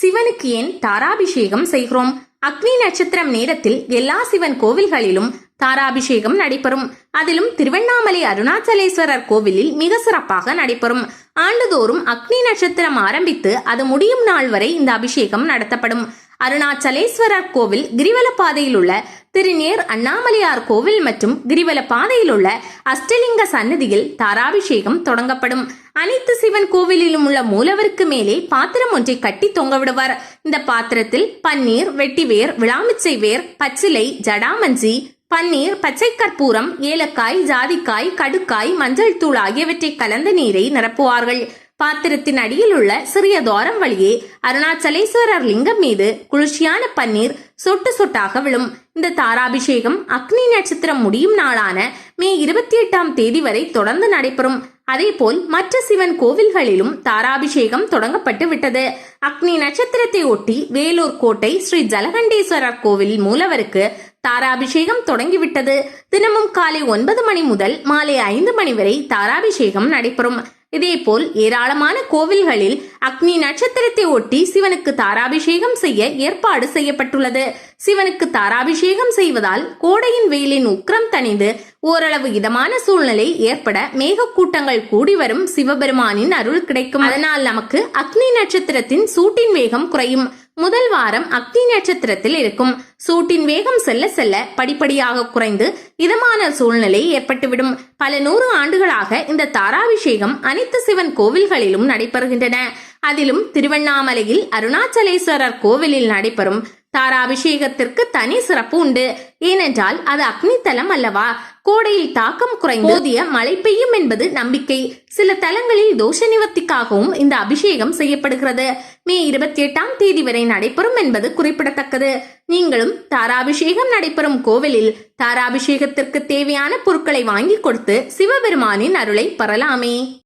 சிவனுக்கு ஏன் தாராபிஷேகம் செய்கிறோம்? அக்னி நட்சத்திரம் நேரத்தில் எல்லா சிவன் கோவில்களிலும் தாராபிஷேகம் நடைபெறும். அதிலும் திருவண்ணாமலை அருணாச்சலேஸ்வரர் கோவிலில் மிக சிறப்பாக நடைபெறும். ஆண்டுதோறும் அக்னி நட்சத்திரம் ஆரம்பித்து அது முடியும் நாள் வரை இந்த அபிஷேகம் நடத்தப்படும். அருணாச்சலேஸ்வரர் கோவில் கிரிவல பாதையில் உள்ள திருநேர் அண்ணாமலையார் கோவில் மற்றும் கிரிவல பாதையில் உள்ள அஷ்டலிங்க சன்னதியில் தாராபிஷேகம் தொடங்கப்படும். அனைத்து சிவன் கோவிலிலும் உள்ள மூலவருக்கு மேலே பாத்திரம் ஒன்றை கட்டி தொங்கவிடுவார். இந்த பாத்திரத்தில் பன்னீர் வெட்டிவேர் விளாமிச்சை வேர் பச்சிலை ஜடாமஞ்சி பன்னீர் பச்சை கற்பூரம் ஏலக்காய் ஜாதிக்காய் கடுக்காய் மஞ்சள் தூள் ஆகியவற்றை கலந்த நீரை நிரப்புவார்கள். பாத்திரத்தின் அடியில் உள்ள சிறிய துவாரம் வழியே அருணாச்சலேஸ்வரர் லிங்கம் மீது குளிர்ச்சியான பன்னீர் சொட்டு சொட்டாக விழும். இந்த தாராபிஷேகம் அக்னி நட்சத்திரம் முடியும் நாளான மே இருபத்தி எட்டாம் தேதி வரை தொடர்ந்து நடைபெறும். அதேபோல் மற்ற சிவன் கோவில்களிலும் தாராபிஷேகம் தொடங்கப்பட்டு விட்டது. அக்னி நட்சத்திரத்தை ஒட்டி வேலூர் கோட்டை ஸ்ரீ ஜலகண்டேஸ்வரர் கோவில் மூலவருக்கு தாராபிஷேகம் தொடங்கிவிட்டது. தினமும் காலை ஒன்பது மணி முதல் மாலை ஐந்து மணி வரை தாராபிஷேகம் நடைபெறும். இதேபோல் ஏராளமான கோவில்களில் அக்னி நட்சத்திரத்தை ஒட்டி சிவனுக்கு தாராபிஷேகம் செய்ய ஏற்பாடு செய்யப்பட்டுள்ளது. சிவனுக்கு தாராபிஷேகம் செய்வதால் கோடையின் வெயிலின் உக்கிரம் தணிந்து ஓரளவு இதமான சூழ்நிலை ஏற்பட மேகக்கூட்டங்கள் கூடி வரும் சிவபெருமானின் அருள் கிடைக்கும். அதனால் நமக்கு அக்னி நட்சத்திரத்தின் சூட்டின் வேகம் குறையும். முதல் வாரம் அக்னி நட்சத்திரத்தில் இருக்கும். சூட்டின் வேகம் செல்ல செல்ல படிப்படியாக குறைந்து இதமான சூழ்நிலை ஏற்பட்டுவிடும். பல நூறு ஆண்டுகளாக இந்த தாராபிஷேகம் அனைத்து சிவன் கோவில்களிலும் நடைபெறுகின்றன. அதிலும் திருவண்ணாமலையில் அருணாச்சலேஸ்வரர் கோவிலில் நடைபெறும் தாராபிஷேகத்திற்கு தனி சிறப்பு உண்டு. ஏனென்றால் அது அக்னி தலம் அல்லவா? கோடையில் தாக்கம் குறைந்து போதிய மழை பெய்யும் என்பது நம்பிக்கை. சில தலங்களில் தோஷ நிவர்த்திக்காகவும் இந்த அபிஷேகம் செய்யப்படுகிறது. மே இருபத்தி எட்டாம் தேதி வரை நடைபெறும் என்பது குறிப்பிடத்தக்கது. நீங்களும் தாராபிஷேகம் நடைபெறும் கோவிலில் தாராபிஷேகத்திற்கு தேவையான பொருட்களை வாங்கி கொடுத்து சிவபெருமானின் அருளை பெறலாமே.